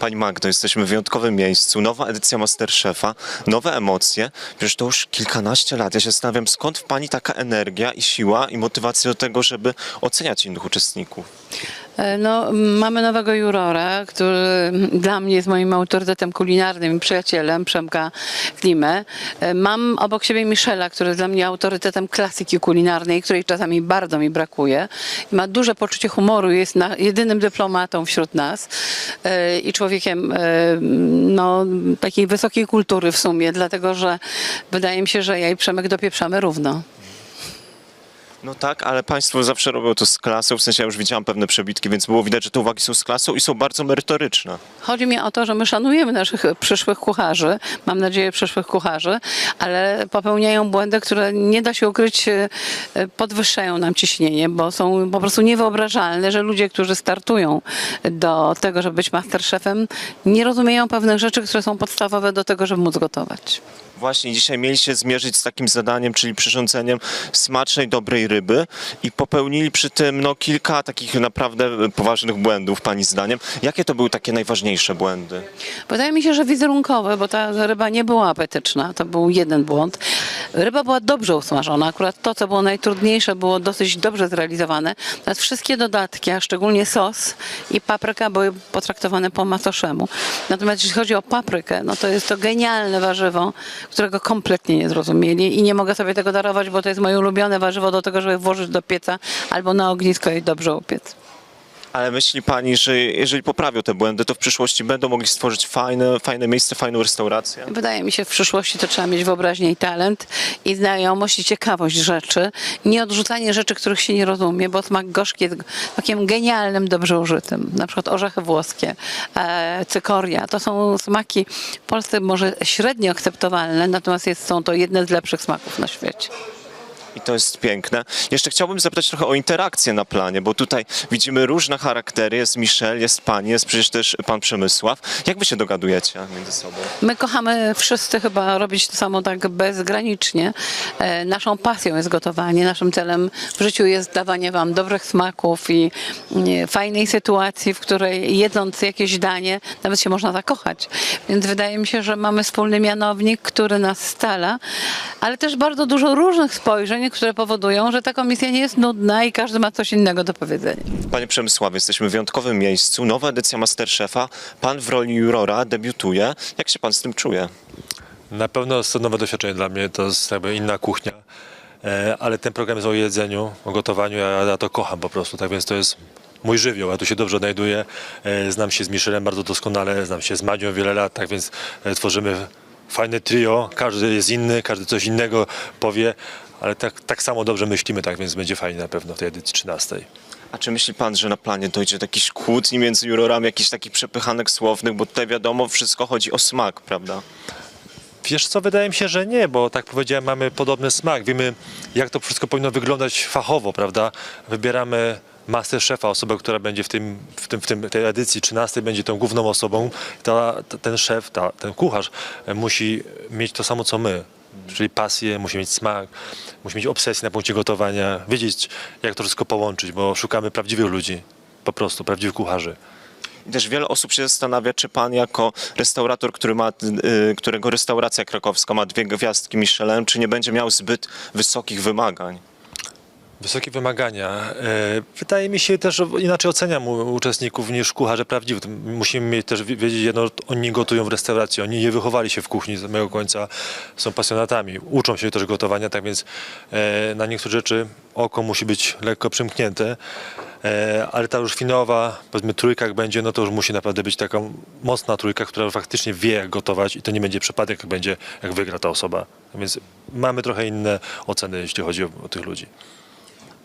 Pani Magdo, jesteśmy w wyjątkowym miejscu, nowa edycja Masterchefa, nowe emocje. Przecież to już kilkanaście lat. Ja się zastanawiam, skąd w Pani taka energia i siła i motywacja do tego, żeby oceniać innych uczestników? E, No, mamy nowego jurora, który dla mnie jest moim autorytetem kulinarnym i przyjacielem, Przemka Klimę. E, Mam obok siebie Michela, który jest dla mnie autorytetem klasyki kulinarnej, której czasami bardzo mi brakuje. Ma duże poczucie humoru, jest jedynym dyplomatą wśród nas e, i człowiekiem no, takiej wysokiej kultury w sumie, dlatego że wydaje mi się, że ja i Przemek dopieprzamy równo. No tak, ale Państwo zawsze robią to z klasą, w sensie ja już widziałam pewne przebitki, więc było widać, że te uwagi są z klasą i są bardzo merytoryczne. Chodzi mi o to, że my szanujemy naszych przyszłych kucharzy, mam nadzieję przyszłych kucharzy, ale popełniają błędy, które nie da się ukryć, e, podwyższają nam ciśnienie, bo są po prostu niewyobrażalne, że ludzie, którzy startują do tego, żeby być masterchefem, nie rozumieją pewnych rzeczy, które są podstawowe do tego, żeby móc gotować. Właśnie dzisiaj mieli się zmierzyć z takim zadaniem, czyli przyrządzeniem smacznej, dobrej ryby i popełnili przy tym no, kilka takich naprawdę poważnych błędów, Pani zdaniem. Jakie to były takie najważniejsze błędy? Wydaje mi się, że wizerunkowe, bo ta ryba nie była apetyczna. To był jeden błąd. Ryba była dobrze usmażona. Akurat to, co było najtrudniejsze, było dosyć dobrze zrealizowane. Natomiast wszystkie dodatki, a szczególnie sos i papryka były potraktowane po macoszemu. Natomiast jeśli chodzi o paprykę, no to jest to genialne warzywo, którego kompletnie nie zrozumieli i nie mogę sobie tego darować, bo to jest moje ulubione warzywo do tego, żeby włożyć do pieca albo na ognisko i dobrze upiec. Ale myśli Pani, że jeżeli poprawią te błędy, to w przyszłości będą mogli stworzyć fajne, fajne miejsce, fajną restaurację? Wydaje mi się, w przyszłości to trzeba mieć wyobraźnię i talent i znajomość i ciekawość rzeczy. Nie odrzucanie rzeczy, których się nie rozumie, bo smak gorzki jest smakiem genialnym, dobrze użytym. Na przykład orzechy włoskie, e, cykoria. To są smaki w Polsce może średnio akceptowalne, natomiast jest, są to jedne z lepszych smaków na świecie. I to jest piękne. Jeszcze chciałbym zapytać trochę o interakcję na planie, bo tutaj widzimy różne charaktery. Jest Michel, jest Pani, jest przecież też Pan Przemysław. Jak Wy się dogadujecie między sobą? My kochamy wszyscy chyba robić to samo tak bezgranicznie. E, naszą pasją jest gotowanie, naszym celem w życiu jest dawanie Wam dobrych smaków i e, fajnej sytuacji, w której jedząc jakieś danie, nawet się można zakochać. Więc wydaje mi się, że mamy wspólny mianownik, który nas stala, ale też bardzo dużo różnych spojrzeń, które powodują, że ta komisja nie jest nudna i każdy ma coś innego do powiedzenia. Panie Przemysławie, jesteśmy w wyjątkowym miejscu. Nowa edycja Masterchefa. Pan w roli jurora debiutuje. Jak się Pan z tym czuje? Na pewno jest to nowe doświadczenie dla mnie, to jest jakby inna kuchnia, E, ale ten program jest o jedzeniu, o gotowaniu, ja, ja to kocham po prostu, tak więc to jest mój żywioł, ja tu się dobrze odnajduję, E, znam się z Michelem bardzo doskonale, znam się z Madzią wiele lat, tak więc e, tworzymy fajne trio, każdy jest inny, każdy coś innego powie, ale tak, tak samo dobrze myślimy, tak więc będzie fajnie na pewno w tej edycji 13. A czy myśli Pan, że na planie dojdzie do jakichś kłótni między jurorami, jakichś takich przepychanek słownych? Bo tutaj wiadomo, wszystko chodzi o smak, prawda? Wiesz co, wydaje mi się, że nie, bo tak powiedziałem, mamy podobny smak. Wiemy, jak to wszystko powinno wyglądać fachowo, prawda? Wybieramy master szefa, osobę, która będzie w, tym, w, tym, w tym, tej edycji 13 będzie tą główną osobą. Ta, ta, ten szef, ta, ten kucharz e, musi mieć to samo, co my. Czyli pasję, musi mieć smak, musi mieć obsesję na punkcie gotowania, wiedzieć, jak to wszystko połączyć, bo szukamy prawdziwych ludzi, po prostu, prawdziwych kucharzy. I też wiele osób się zastanawia, czy Pan jako restaurator, który ma, y, którego restauracja krakowska ma dwie gwiazdki Michelin, czy nie będzie miał zbyt wysokich wymagań? Wysokie wymagania. E, Wydaje mi się też, inaczej oceniam uczestników niż kucharze prawdziwych. Musimy mieć też wi- wiedzieć jedno, oni gotują w restauracji, oni nie wychowali się w kuchni z samego końca, są pasjonatami, uczą się też gotowania, tak więc e, na niektóre rzeczy oko musi być lekko przymknięte, e, ale ta już finałowa, powiedzmy trójka jak będzie, no to już musi naprawdę być taka mocna trójka, która faktycznie wie jak gotować i to nie będzie przypadek, jak będzie, jak wygra ta osoba. Więc mamy trochę inne oceny, jeśli chodzi o, o tych ludzi.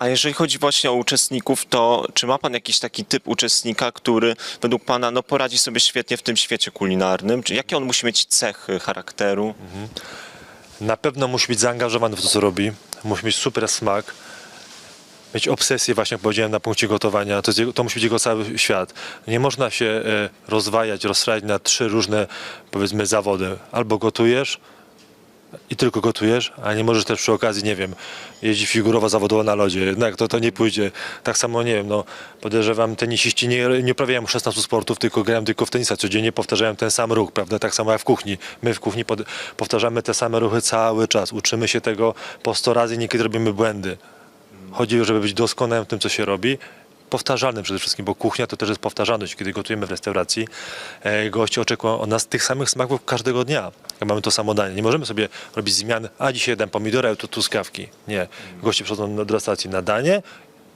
A jeżeli chodzi właśnie o uczestników, to czy ma Pan jakiś taki typ uczestnika, który według Pana no, poradzi sobie świetnie w tym świecie kulinarnym? Czy jakie on musi mieć cechy charakteru? Na pewno musi być zaangażowany w to, co robi. Musi mieć super smak. Mieć obsesję, właśnie jak powiedziałem, na punkcie gotowania. To, jego, to musi być jego cały świat. Nie można się e, rozwajać, rozstrajać na trzy różne, powiedzmy, zawody. Albo gotujesz, i tylko gotujesz, a nie możesz też przy okazji, nie wiem, jeździć figurowo zawodowo na lodzie. Jednak to, to nie pójdzie. Tak samo, nie wiem, no podejrzewam, tenisiści nie, nie uprawiają 16 sportów, tylko grają tylko w tenisa. Codziennie powtarzają ten sam ruch, prawda? Tak samo jak w kuchni. My w kuchni pod, powtarzamy te same ruchy cały czas. Uczymy się tego po 100 razy i niekiedy robimy błędy. Chodzi żeby być doskonałym w tym, co się robi. Powtarzalnym przede wszystkim, bo kuchnia to też jest powtarzalność. Kiedy gotujemy w restauracji, e, goście oczekują od nas tych samych smaków każdego dnia. Jak mamy to samo danie. Nie możemy sobie robić zmian, a dzisiaj dam pomidory, a tu. Nie. Goście przychodzą do restauracji na danie,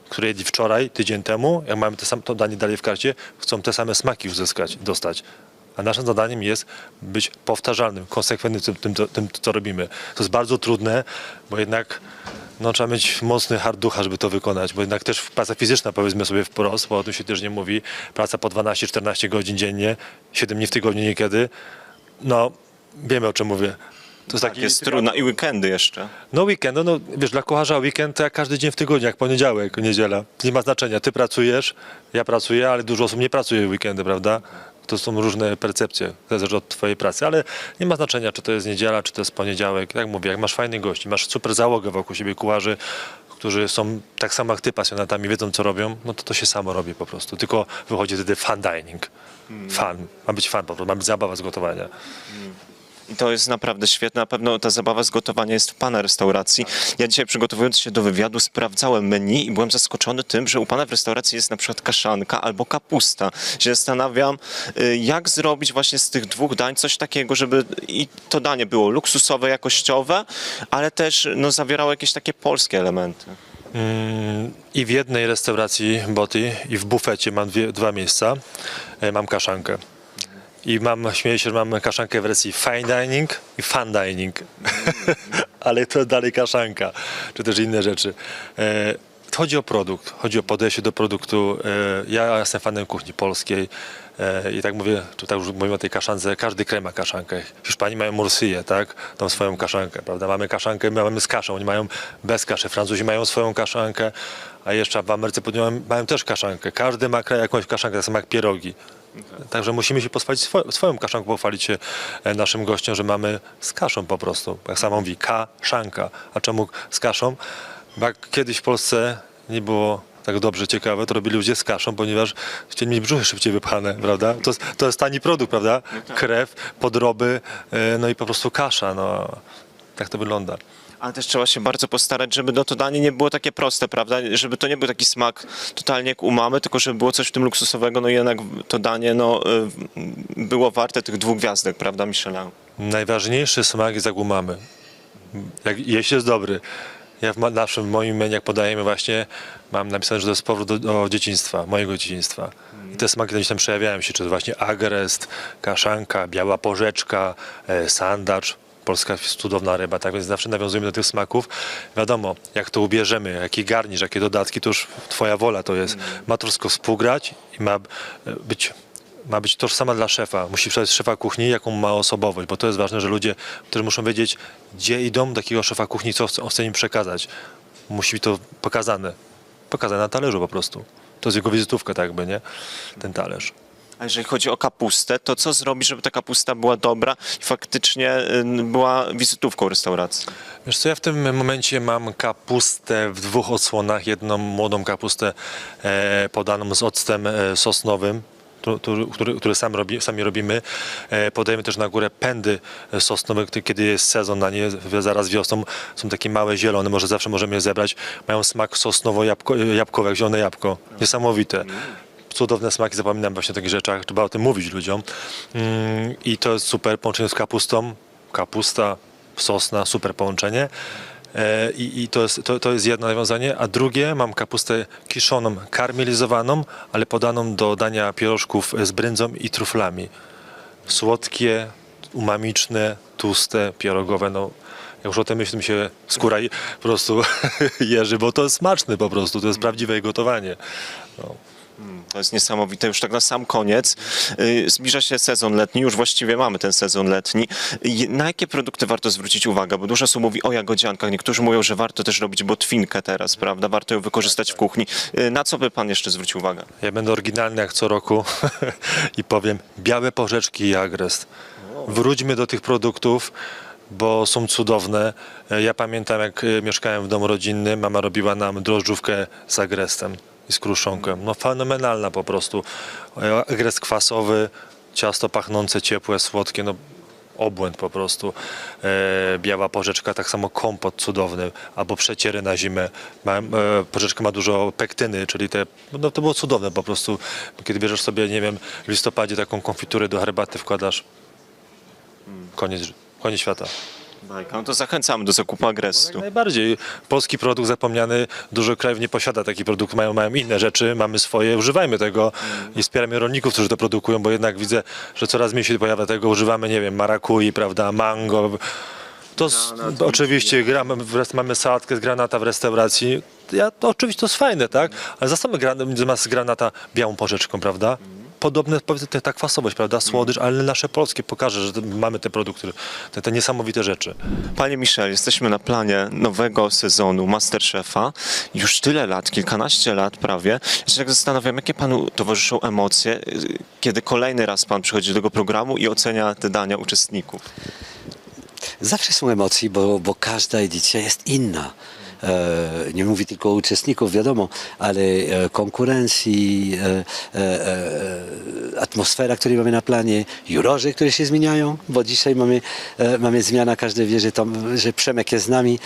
które jedli wczoraj, tydzień temu. Jak mamy te sam, to danie dalej w karcie, chcą te same smaki uzyskać, dostać. A naszym zadaniem jest być powtarzalnym, konsekwentnym w tym, tym, tym, co robimy. To jest bardzo trudne, bo jednak no, trzeba mieć mocny hard ducha, żeby to wykonać, bo jednak też praca fizyczna, powiedzmy sobie wprost, bo o tym się też nie mówi, praca po 12-14 godzin dziennie, 7 dni w tygodniu niekiedy, no wiemy o czym mówię. To jest Tak, taki jest trudna i weekendy jeszcze. no weekend, no, no wiesz, dla kucharza weekend to jak każdy dzień w tygodniu, jak poniedziałek, niedziela. Nie ma znaczenia, ty pracujesz, ja pracuję, ale dużo osób nie pracuje w weekendy, prawda? To są różne percepcje, zależy od twojej pracy, ale nie ma znaczenia, czy to jest niedziela, czy to jest poniedziałek. Jak mówię, jak masz fajnych gości, masz super załogę wokół siebie kucharzy, którzy są tak samo jak ty pasjonatami, wiedzą co robią, no to to się samo robi po prostu. Tylko wychodzi wtedy fan dining. Fan. Ma być fan po prostu, ma być zabawa z gotowania. I to jest naprawdę świetne. Na pewno ta zabawa z gotowania jest w Pana restauracji. Ja dzisiaj przygotowując się do wywiadu sprawdzałem menu i byłem zaskoczony tym, że u Pana w restauracji jest na przykład kaszanka albo kapusta. Się zastanawiam, y, jak zrobić właśnie z tych dwóch dań coś takiego, żeby i to danie było luksusowe, jakościowe, ale też no, zawierało jakieś takie polskie elementy. Mm, I w jednej restauracji Boty i w bufecie mam dwie, dwa miejsca. E, Mam kaszankę. I mam, śmieję się, że mam kaszankę w wersji fine dining i fun dining. Ale to dalej kaszanka, czy też inne rzeczy. E, Chodzi o produkt, chodzi o podejście do produktu. E, Ja jestem fanem kuchni polskiej e, i tak mówię, czy tak już mówimy o tej kaszance, każdy kraj ma kaszankę. Hiszpanii mają morsyję, tak? Tą swoją kaszankę, prawda? Mamy kaszankę, my mamy z kaszą, oni mają bez kaszy. Francuzi mają swoją kaszankę, a jeszcze w Ameryce Południowej mają też kaszankę. Każdy ma kraj jakąś kaszankę, tak samo jak pierogi. Także musimy się pochwalić swo- swoją kaszanką, pochwalić się e, naszym gościom, że mamy z kaszą po prostu. Jak sama mówi, kaszanka. A czemu z kaszą? Bo jak kiedyś w Polsce nie było tak dobrze ciekawe, to robili ludzie z kaszą, ponieważ chcieli mieć brzuchy szybciej wypchane, prawda? To, jest- to jest tani produkt, prawda? Krew, podroby, e, no i po prostu kasza, no. Tak to wygląda. Ale też trzeba się bardzo postarać, żeby no, to danie nie było takie proste, prawda? Żeby to nie był taki smak totalnie jak u mamy, tylko żeby było coś w tym luksusowego, no i jednak to danie no, y, było warte tych dwóch gwiazdek, prawda, Michelin? Najważniejszy smak jest jak u. Jak, jeśli jest dobry. Ja w naszym, moim menu, jak podajemy właśnie, mam napisane, że to jest powrót do, do dzieciństwa, mojego dzieciństwa. I te smaki gdzieś tam przejawiają się, czy to właśnie agrest, kaszanka, biała porzeczka, e, sandacz, polska jest cudowna ryba, tak więc zawsze nawiązujemy do tych smaków. Wiadomo, jak to ubierzemy, jaki garnisz, jakie dodatki, to już twoja wola to jest. Ma to wszystko współgrać i ma e, być ma być tożsama dla szefa. Musi przejść szefa kuchni, jaką ma osobowość, bo to jest ważne, że ludzie też muszą wiedzieć, gdzie idą do takiego szefa kuchni, co on chce im przekazać. Musi być to pokazane. Pokazane na talerzu po prostu. To jest jego wizytówka, tak jakby, nie? Ten talerz. A jeżeli chodzi o kapustę, to co zrobić, żeby ta kapusta była dobra i faktycznie y, była wizytówką restauracji? Wiesz co, ja w tym momencie mam kapustę w dwóch odsłonach. Jedną młodą kapustę e, podaną z octem e, sosnowym, tu- który, który sam robi, sami robimy. E, podajemy też na górę pędy e, sosnowe, kiedy jest sezon na nie, zaraz wiosną. Są takie małe, zielone, może zawsze możemy je zebrać. Mają smak sosnowo-jabłkowy, jak zielone jabłko. Niesamowite. Cudowne smaki, zapominam właśnie o takich rzeczach, trzeba o tym mówić ludziom. Mm, I to jest super połączenie z kapustą. Kapusta, sosna, super połączenie. E, I, i to, jest, to, to jest jedno nawiązanie. A drugie, mam kapustę kiszoną, karmelizowaną, ale podaną do dania pierożków z brędzą i truflami. Słodkie, umamiczne, tłuste, pierogowe. No, jak już o tym myślę, mi się skóra po prostu jeży, bo to jest smaczne po prostu, to jest prawdziwe gotowanie. No. To jest niesamowite. Już tak na sam koniec. y, Zbliża się sezon letni, już właściwie mamy ten sezon letni. Y, Na jakie produkty warto zwrócić uwagę? Bo dużo osób mówi o jagodziankach. Niektórzy mówią, że warto też robić botwinkę teraz, prawda? Warto ją wykorzystać w kuchni. Y, Na co by pan jeszcze zwrócił uwagę? Ja będę oryginalny jak co roku i powiem białe porzeczki i agrest. Wróćmy do tych produktów. bo są cudowne. Ja pamiętam, jak e, mieszkałem w domu rodzinnym, mama robiła nam drożdżówkę z agrestem i z kruszonkiem. No fenomenalna po prostu. E, Agres kwasowy, ciasto pachnące, ciepłe, słodkie, no obłęd po prostu. E, biała porzeczka, tak samo kompot cudowny, albo przeciery na zimę. Ma, e, porzeczka ma dużo pektyny, czyli te, no to było cudowne po prostu. Kiedy bierzesz sobie, nie wiem, w listopadzie taką konfiturę do herbaty wkładasz, koniec, koniec świata. Bajka. No to zachęcamy do zakupu agrestu. Najbardziej. Polski produkt zapomniany, dużo krajów nie posiada taki produkt, mają, mają inne rzeczy, mamy swoje, używajmy tego i wspieramy rolników, którzy to produkują, bo jednak widzę, że coraz mniej się pojawia tego, używamy, nie wiem, marakui, prawda, mango. To s- oczywiście gramy, w mamy sałatkę z granata w restauracji. Ja, to oczywiście to jest fajne, tak? Ale zastąpmy gran, zamiast granata białą porzeczką, prawda? Podobne, powiedzmy, ta kwasowość, prawda? Słodycz, ale nasze polskie pokaże, że mamy te produkty, te, te niesamowite rzeczy. Panie Michel, jesteśmy na planie nowego sezonu Masterchefa. Już tyle lat, kilkanaście lat prawie. Ja się tak zastanawiam, jakie panu towarzyszą emocje, kiedy kolejny raz pan przychodzi do tego programu i ocenia te dania uczestników. Zawsze są emocje, bo, bo każda edycja jest inna. E, nie mówię tylko o uczestników, wiadomo, ale e, konkurencji, e, atmosfera, której mamy na planie, jurorzy, które się zmieniają, bo dzisiaj mamy, mamy zmiana, każdy wie, że, tam, że Przemek jest z nami,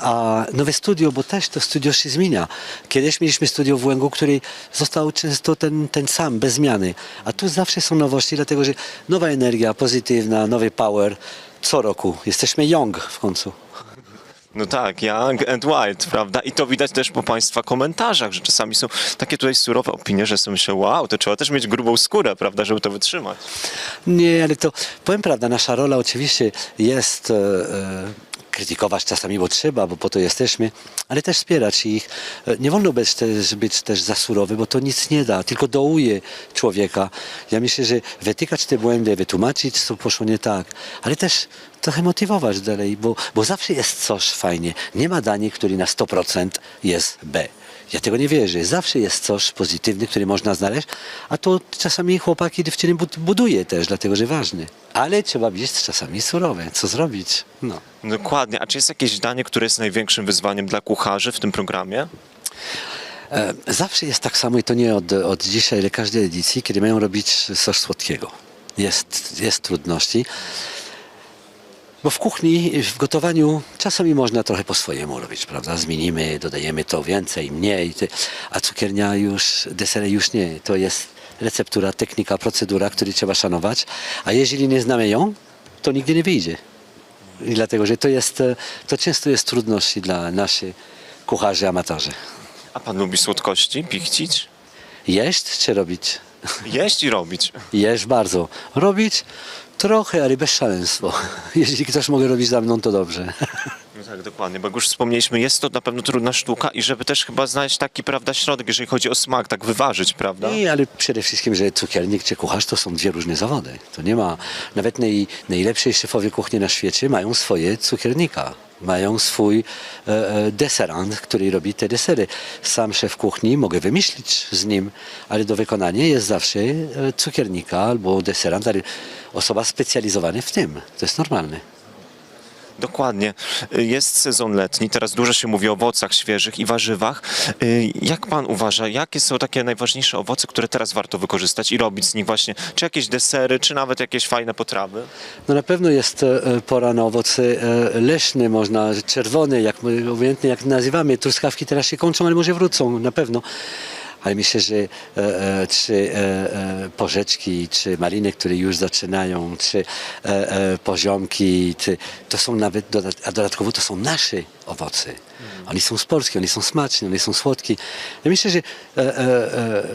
a nowe studio, bo też to studio się zmienia. Kiedyś mieliśmy studio w Łęgu, który został często ten, ten sam, bez zmiany, a tu zawsze są nowości, dlatego że nowa energia, pozytywna, nowy power, co roku. Jesteśmy young w końcu. No tak, young and white, prawda? I to widać też po państwa komentarzach, że czasami są takie tutaj surowe opinie, że sobie myślę, wow, to trzeba też mieć grubą skórę, prawda, żeby to wytrzymać. Nie, ale to powiem prawda, nasza rola oczywiście jest e, krytykować czasami, bo trzeba, bo po to jesteśmy, ale też wspierać ich. E, Nie wolno być też, być też za surowy, bo to nic nie da, tylko dołuje człowieka. Ja myślę, że wytykać te błędy, wytłumaczyć, co poszło nie tak, ale też trochę motywować dalej, bo, bo zawsze jest coś fajnie. Nie ma danie, który na 100% jest B. Ja tego nie wierzę. Zawsze jest coś pozytywne, które można znaleźć, a to czasami chłopaki dziewczyny bud- buduje też, dlatego że ważne. Ale trzeba być czasami surowe. Co zrobić? No. Dokładnie. A czy jest jakieś danie, które jest największym wyzwaniem dla kucharzy w tym programie? E, Zawsze jest tak samo i to nie od, od dzisiaj, ale każdej edycji, kiedy mają robić coś słodkiego. Jest, jest trudności. Bo w kuchni, w gotowaniu czasami można trochę po swojemu robić, prawda? Zmienimy, dodajemy to więcej, mniej, a cukiernia już, desery już nie. To jest receptura, technika, procedura, której trzeba szanować, a jeżeli nie znamy ją, to nigdy nie wyjdzie. I dlatego, że to jest, e, to często jest trudności dla naszych kucharzy, amatorzy. A pan lubi słodkości, pichcić? Jeść czy robić? Jeść i robić. Jeść bardzo. Robić trochę, ale bez szaleństwo. Jeśli ktoś może robić za mną, to dobrze. No tak, dokładnie, bo jak już wspomnieliśmy, jest to na pewno trudna sztuka i żeby też chyba znaleźć taki, prawda, środek, jeżeli chodzi o smak, tak wyważyć, prawda? Nie, ale przede wszystkim, że cukiernik czy kucharz to są dwie różne zawody. To nie ma, nawet naj, najlepsi szefowie kuchni na świecie mają swoje cukiernika. Mają swój e, e, deserant, który robi te desery. Sam szef kuchni mogę wymyślić z nim, ale do wykonania jest zawsze e, cukiernika albo deserant, ale osoba specjalizowana w tym. To jest normalne. Dokładnie. Jest sezon letni, teraz dużo się mówi o owocach świeżych i warzywach. Y, Jak pan uważa, jakie są takie najważniejsze owoce, które teraz warto wykorzystać i robić z nich właśnie, czy jakieś desery, czy nawet jakieś fajne potrawy? No na pewno jest e, pora na owoce e, leśne, można czerwone, jak obojętnie jak nazywamy. Truskawki teraz się kończą, ale może wrócą, na pewno. Ale myślę, że e, e, czy e, e, porzeczki, czy maliny, które już zaczynają, czy e, e, poziomki, czy, to są nawet, a dodatkowo to są nasze owoce. Oni są z Polski, oni są smaczni, oni są słodki. Ja myślę, że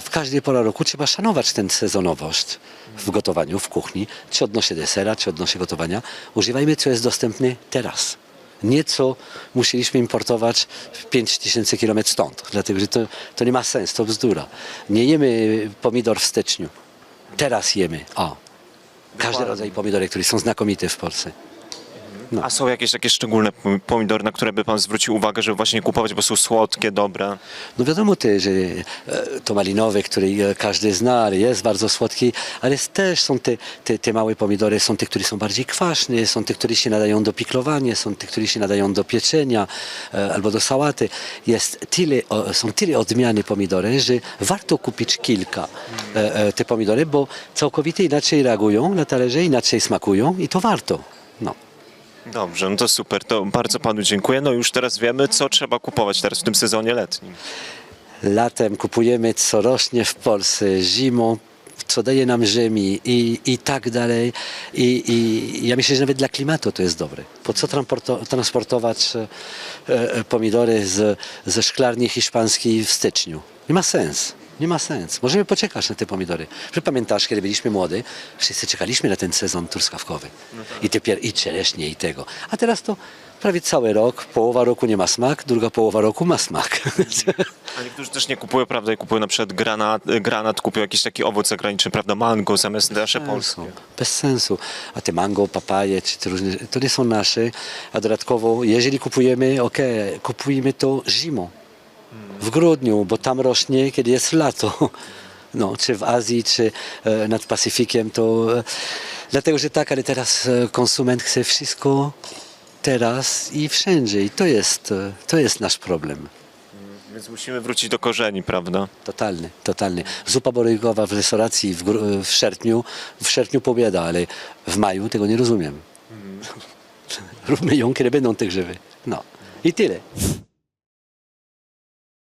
w każdej porze roku trzeba szanować tę sezonowość w gotowaniu, w kuchni, czy odnośnie desera, czy odnośnie gotowania. Używajmy, co jest dostępne teraz. Nie co musieliśmy importować 5000 km stąd, dlatego że to, to nie ma sensu, to bzdura. Nie jemy pomidor w styczniu. Teraz jemy. O. Każdy rodzaj pomidorek, które są znakomite w Polsce. No. A są jakieś takie szczególne pom- pomidory, na które by pan zwrócił uwagę, żeby właśnie kupować, bo są słodkie, dobre? No wiadomo też, że e, to malinowe, który e, każdy zna, ale jest bardzo słodki, ale też są te, te, te małe pomidory, są te, które są bardziej kwaśne, są te, które się nadają do piklowania, są te, które się nadają do pieczenia e, albo do sałaty. Jest tyle, są tyle odmiany pomidory, że warto kupić kilka te pomidory, bo całkowicie inaczej reagują na talerze, inaczej smakują i to warto. Dobrze, no to super, to bardzo panu dziękuję. No już teraz wiemy, co trzeba kupować teraz w tym sezonie letnim. Latem kupujemy, co rośnie w Polsce, zimą, co daje nam ziemi i, i tak dalej. I, I ja myślę, że nawet dla klimatu to jest dobre. Po co transporto, transportować e, e, pomidory z, ze szklarni hiszpańskiej w styczniu? Nie ma sens. Nie ma sens. Możemy poczekać na te pomidory. Pamiętasz, kiedy byliśmy młody, wszyscy czekaliśmy na ten sezon truskawkowy. I, te pier- I czereśnie, i tego. A teraz to prawie cały rok, połowa roku nie ma smak, druga połowa roku ma smak. A niektórzy też nie kupują, prawda, i kupują na przykład granat, granat kupują jakiś taki owoc zagraniczny, prawda, mango zamiast nasze polskie. sensu. Bez sensu. A te mango, papaje, czy te różne, to nie są nasze. A dodatkowo, jeżeli kupujemy, ok, kupujmy to zimą. W grudniu, bo tam rośnie, kiedy jest lato. No, czy w Azji, czy e, nad Pacyfikiem, to e, dlatego, że tak, ale teraz e, konsument chce wszystko teraz i wszędzie. I to jest, to jest nasz problem. Więc musimy wrócić do korzeni, prawda? Totalny, totalny. Zupa borygowa w restauracji w, w sierpniu, w sierpniu pobieda, ale w maju tego nie rozumiem. Róbmy ją, kiedy będą te grzyby. No. I tyle.